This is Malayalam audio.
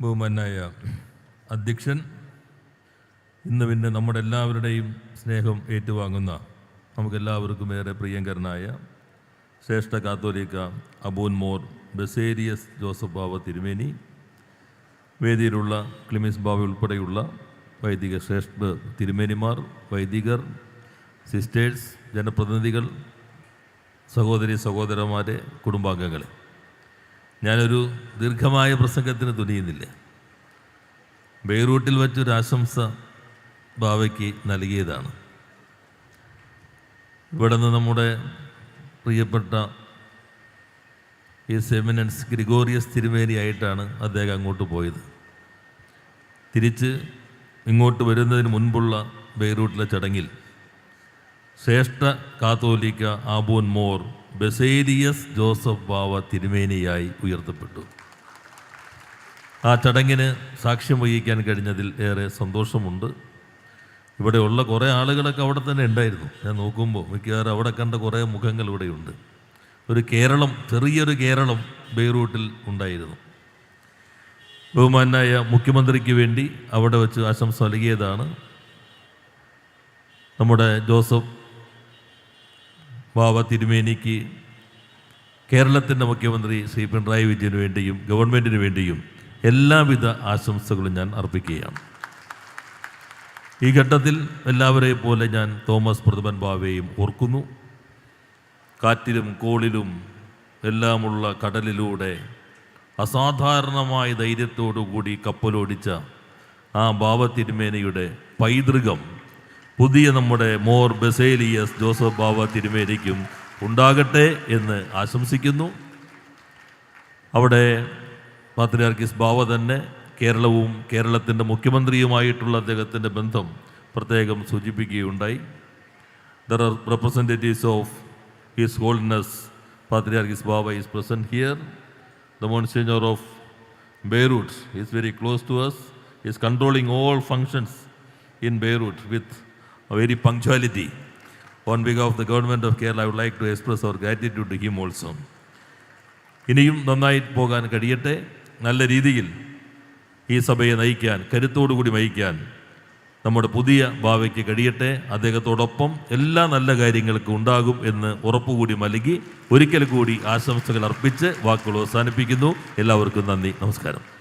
ബഹുമാനായ അധ്യക്ഷൻ ഇന്ന് പിന്നെ നമ്മുടെ എല്ലാവരുടെയും സ്നേഹം ഏറ്റുവാങ്ങുന്ന നമുക്കെല്ലാവർക്കും ഏറെ പ്രിയങ്കരനായ ശ്രേഷ്ഠ കാത്തോലിക്ക അബൂൻ മോർ ബസേരിയസ് ജോസഫ് ബാബ തിരുമേനി വേദിയിലുള്ള ക്ലിമിസ് ബാബ ഉൾപ്പെടെയുള്ള വൈദിക ശ്രേഷ്ഠ തിരുമേനിമാർ വൈദികർ സിസ്റ്റേഴ്സ് ജനപ്രതിനിധികൾ സഹോദരി സഹോദരന്മാരെ കുടുംബാംഗങ്ങളെ. ഞാനൊരു ദീർഘമായ പ്രസംഗത്തിന് തുനിയുന്നില്ല. ബെയ്റൂട്ടിൽ വച്ചൊരു ആശംസ ബാവയ്ക്ക് നൽകിയതാണ്. ഇവിടെ നിന്ന് നമ്മുടെ പ്രിയപ്പെട്ട ഈ സെമിനൻസ് ഗ്രിഗോറിയസ് തിരുമേനിയായിട്ടാണ് അദ്ദേഹം അങ്ങോട്ട് പോയത്. തിരിച്ച് ഇങ്ങോട്ട് വരുന്നതിന് മുൻപുള്ള ബെയ്റൂട്ടിലെ ചടങ്ങിൽ ശ്രേഷ്ഠ കാത്തോലിക്ക ആബൂൻ മോർ ബസേരിയസ് ജോസഫ് ബാവ തിരുമേനിയായി ഉയർത്തപ്പെട്ടു. ആ ചടങ്ങിന് സാക്ഷ്യം വഹിക്കാൻ കഴിഞ്ഞതിൽ ഏറെ സന്തോഷമുണ്ട്. ഇവിടെയുള്ള കുറേ ആളുകളൊക്കെ അവിടെ തന്നെ ഉണ്ടായിരുന്നു. ഞാൻ നോക്കുമ്പോൾ മിക്കവാറും അവിടെ കണ്ട കുറേ മുഖങ്ങൾ ഇവിടെയുണ്ട് ഒരു കേരളം ചെറിയൊരു കേരളം ബെയ്റൂട്ടിൽ ഉണ്ടായിരുന്നു. ബഹുമാനായ മുഖ്യമന്ത്രിക്ക് വേണ്ടി അവിടെ വെച്ച് ആശംസ നൽകിയതാണ് നമ്മുടെ ജോസഫ് ബാബ തിരുമേനിക്ക് കേരളത്തിന്റെ മുഖ്യമന്ത്രി ശ്രീ പിണറായി വിജയന് വേണ്ടിയും ഗവൺമെന്റിന് വേണ്ടിയും എല്ലാവിധ ആശംസകളും ഞാൻ അർപ്പിക്കുകയാണ്. ഈ ഘട്ടത്തിൽ എല്ലാവരെയും പോലെ ഞാൻ തോമസ് പ്രഥമൻ ബാവയെയും ഓർക്കുന്നു. കാറ്റിലും കോളിലും എല്ലാമുള്ള കടലിലൂടെ അസാധാരണമായ ധൈര്യത്തോടുകൂടി കപ്പലോടിച്ച ആ ബാവ തിരുമേനയുടെ പൈതൃകം പുതിയ നമ്മുടെ മോർ ബസേലിയസ് ജോസഫ് ബാബ തിരുമേനിക്കും ഉണ്ടാകട്ടെ എന്ന് ആശംസിക്കുന്നു. അവിടെ പാത്രിയാർക്കിസ് ബാവ തന്നെ കേരളവും കേരളത്തിന്റെ മുഖ്യമന്ത്രിയുമായിട്ടുള്ള അദ്ദേഹത്തിന്റെ ബന്ധം പ്രത്യേകം സൂചിപ്പിക്കുകയുണ്ടായി. There are representatives of his holiness patriarch's Baba is present here the Monsignor of Beirut is very close to us is controlling all functions in in with very punctuality. On behalf of the government of Kerala, I would like to express our gratitude to him also. ഇനിയും നന്നായി പോകാൻ കഴിയട്ടെ. നല്ല രീതിയിൽ ഈ സഭയെ നയിക്കാൻ കരുത്തോടുകൂടി നയിക്കാൻ നമ്മുടെ പുതിയ ഭാവയ്ക്ക് കഴിയട്ടെ. അദ്ദേഹത്തോടൊപ്പം എല്ലാ നല്ല കാര്യങ്ങൾക്കും ഉണ്ടാകും എന്ന് ഉറപ്പുകൂടി നൽകി ഒരിക്കൽ കൂടി ആശംസകൾ അർപ്പിച്ച് വാക്കുകൾ അവസാനിപ്പിക്കുന്നു. എല്ലാവർക്കും നന്ദി. നമസ്കാരം.